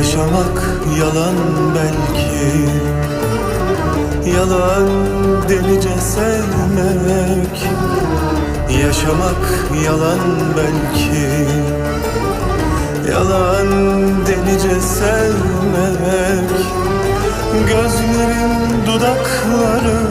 Yaşamak yalan belki. Yalan delice sevmek. Yaşamak yalan belki. Yalan delice sevmek. Gözlerin dudakları